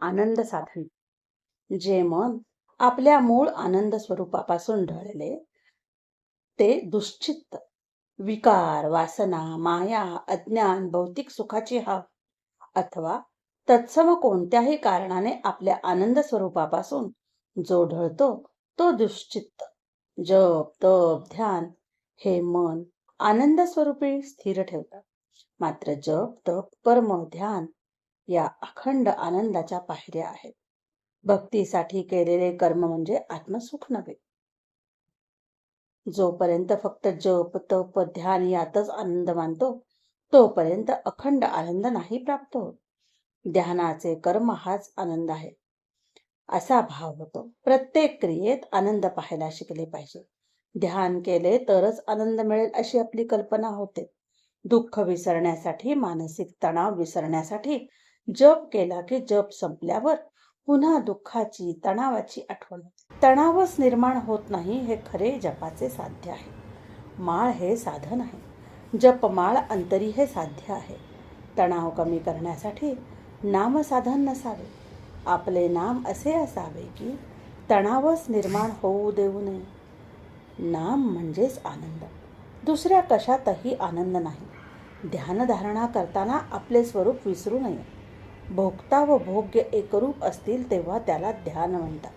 आनंद साधन. जे मन आपल्या मूळ आनंद स्वरूपापासून ढळले ते दुश्चित्त विकार वासना माया अज्ञान भौतिक सुखाची हाव अथवा तत्सम कोणत्याही कारणाने आपल्या आनंद स्वरूपापासून जो ढळतो तो दुश्चित्त. जप तप ध्यान हे मन आनंद स्वरूपी स्थिर ठेवतात. मात्र जप तप कर्म ध्यान या अखंड आनंदाच्या पायऱ्या आहेत. भक्तीसाठी केलेले कर्म म्हणजे आत्मसुख नव्हे. जोपर्यंत फक्त जप तप ध्यान यातच आनंद मानतो तोपर्यंत अखंड आनंद नाही प्राप्त होत. ध्यानाचे कर्म हाच आनंद आहे. असा भाव होतो. प्रत्येक क्रियेत आनंद पाहायला शिकले पाहिजे. ध्यान केले तरच आनंद मिळेल अशी आपली कल्पना होते. दुःख विसरण्यासाठी मानसिक तणाव विसरण्यासाठी जप केला की जप संपल्यावर पुन्हा दुःखाची तणावाची आठवण तणावच निर्माण होत नाही हे खरे जपाचे साध्य आहे. माळ हे साधन आहे. जपमाळ अंतरी हे साध्य आहे. तणाव कमी करण्यासाठी नामसाधन नसावे. आपले नाम असे असावे की तणावच निर्माण होऊ देऊ नये. नाम म्हणजेच आनंद. दुसऱ्या कशातही आनंद नाही. ध्यानधारणा करताना आपले स्वरूप विसरू नये. भोगता व भोग्य एकरूप असतील तेव्हा त्याला ध्यान म्हणतात.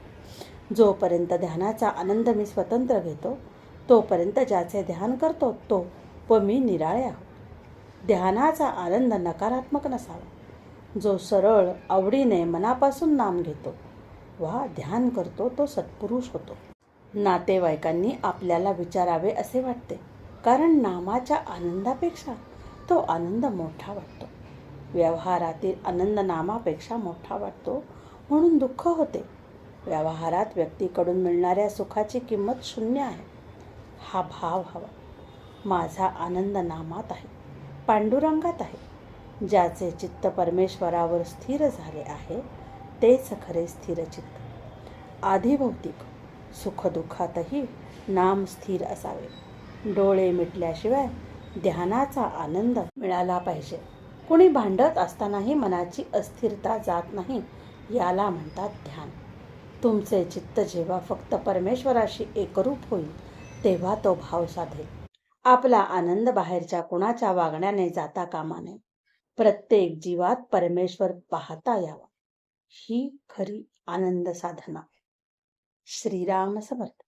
जोपर्यंत ध्यानाचा आनंद मी स्वतंत्र घेतो तोपर्यंत ज्याचे ध्यान करतो तो व मी निराळे आहोत. ध्यानाचा आनंद नकारात्मक नसावा. जो सरळ आवडीने मनापासून नाम घेतो वा ध्यान करतो तो सत्पुरुष होतो. नातेवाईकांनी आपल्याला विचारावे असे वाटते कारण नामाच्या आनंदापेक्षा तो आनंद मोठा वाटतो. व्यवहारातील आनंद नामापेक्षा मोठा वाटतो म्हणून दुःख होते. व्यवहारात व्यक्तीकडून मिळणाऱ्या सुखाची किंमत शून्य आहे. हा भाव हवा. माझा आनंद नामात आहे. पांडुरंगात आहे. ज्याचे चित्त परमेश्वरावर स्थिर झाले आहे तेच खरे स्थिर चित्त. आधिभौतिक सुखदुःखातही नाम स्थिर असावे. डोळे मिटल्याशिवाय ध्यानाचा आनंद मिळाला पाहिजे. कुणी भांडत असतानाही मनाची अस्थिरता जात नाही याला म्हणतात ध्यान. तुमचे चित्त जेव्हा फक्त परमेश्वराशी एकरूप होईल तेव्हा तो भाव साधेल. आपला आनंद बाहेरच्या कुणाच्या वागण्याने जाता कामा नये. प्रत्येक जीवात परमेश्वर पाहता यावा. ही खरी आनंद साधना. श्रीराम समर्थ.